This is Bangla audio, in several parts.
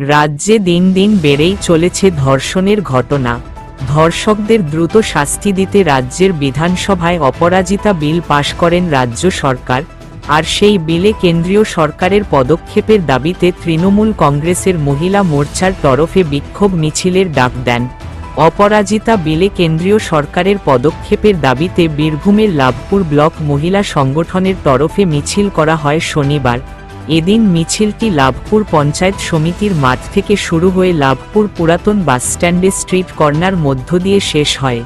রাজ্যে দিন দিন বেড়েই চলেছে ধর্ষণের ঘটনা। ধর্ষকদের দ্রুত শাস্তি দিতে রাজ্যের বিধানসভায় অপরাজিতা বিল পাশ করেন রাজ্য সরকার, আর সেই বিলে কেন্দ্রীয় সরকারের পদক্ষেপের দাবিতে তৃণমূল কংগ্রেসের মহিলা মোর্চার তরফে বিক্ষোভ মিছিলের ডাক দেন। অপরাজিতা বিলে কেন্দ্রীয় সরকারের পদক্ষেপের দাবিতে বীরভূমের লাভপুর ব্লক মহিলা সংগঠনের তরফে মিছিল করা হয় শনিবার। এদিন মিছিলটি লাভপুর পঞ্চায়েত সমিতির মাঠ থেকে শুরু হয়ে লাভপুর পুরাতন বাসস্ট্যান্ডে স্ট্রিট কর্নার মধ্য দিয়ে শেষ হয়।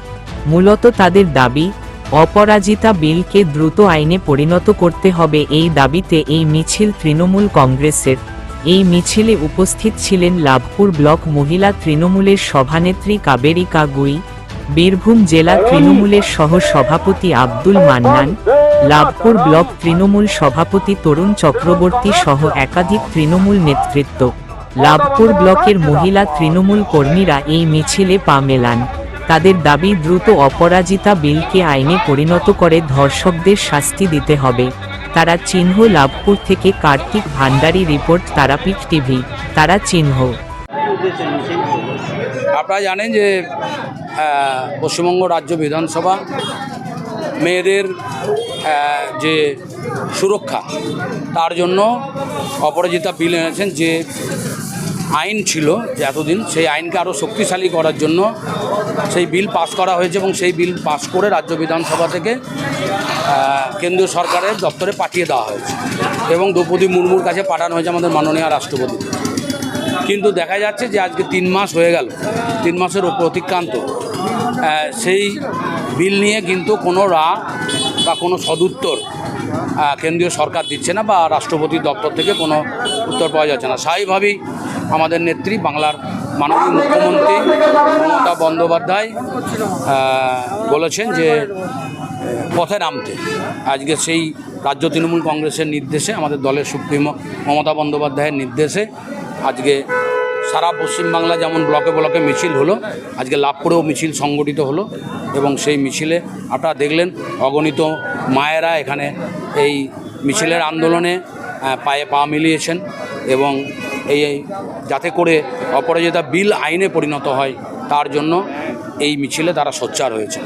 মূলত তাদের দাবি অপরাজিতা বিলকে দ্রুত আইনে পরিণত করতে হবে এই দাবিতে এই মিছিল তৃণমূল কংগ্রেসের। এই মিছিলে উপস্থিত ছিলেন লাভপুর ব্লক মহিলা তৃণমূলের সভানেত্রী কাবেরী কাগুই বীরভূম জেলা তৃণমূলের সহ সভাপতি আব্দুল মান্নান লাভপুর ব্লক তৃণমূল সভাপতি তরুণ চক্রবর্তী সহ একাধিক তৃণমূল নেতৃত্ব। লাভপুর ব্লকের মহিলা তৃণমূল কর্মীরা এই মিছিলে পা মেলান। তাদের দাবি, দ্রুত অপরাজিতা বিলকে আইনে পরিণত করে ধর্ষকদের শাস্তি দিতে হবে। তারা চিহ্ন লাভপুর থেকে কার্তিক ভান্ডারী রিপোর্ট, তারাপীঠ টিভি। তারা চিহ্ন। আপনারা জানেন যে পশ্চিমবঙ্গ রাজ্য বিধানসভা, মেয়েদের যে সুরক্ষা, তার জন্য অপরাজিতা বিল এনেছেন যে আইন ছিল যে এতদিন, সেই আইনকে আরও শক্তিশালী করার জন্য সেই বিল পাস করা হয়েছে এবং সেই বিল পাস করে রাজ্য বিধানসভা থেকে কেন্দ্রীয় সরকারের দপ্তরে পাঠিয়ে দেওয়া হয়েছে এবং দ্রৌপদী মুর্মুর কাছে পাঠানো হয়েছে আমাদের মাননীয় রাষ্ট্রপতি। কিন্তু দেখা যাচ্ছে যে আজকে তিন মাস হয়ে গেল, তিন মাসের অতিক্রান্ত সেই বিল নিয়ে কিন্তু কোনো রা কোনো সদুত্তর কেন্দ্রীয় সরকার দিচ্ছে না বা রাষ্ট্রপতির দপ্তর থেকে কোনো উত্তর পাওয়া যাচ্ছে না। স্বাভাবিকভাবেই আমাদের নেত্রী বাংলার মাননীয় মুখ্যমন্ত্রী মমতা বন্দ্যোপাধ্যায় বলেছেন যে পথে নামতে। আজকে সেই রাজ্য তৃণমূল কংগ্রেসের নির্দেশে, আমাদের দলের সুপ্রিমো, মমতা বন্দ্যোপাধ্যায়ের নির্দেশে আজকে সারা পশ্চিমবাংলা যেমন ব্লকে ব্লকে মিছিল হলো, আজকে লাভপুরেও মিছিল সংগঠিত হলো এবং সেই মিছিলে আপনারা দেখলেন অগণিত মায়েরা এখানে এই মিছিলের আন্দোলনে পায়ে পা মিলিয়েছেন এবং এই যাতে করে অপরাজিতা বিল আইনে পরিণত হয়, তার জন্য এই মিছিলে তারা সোচ্চার হয়েছে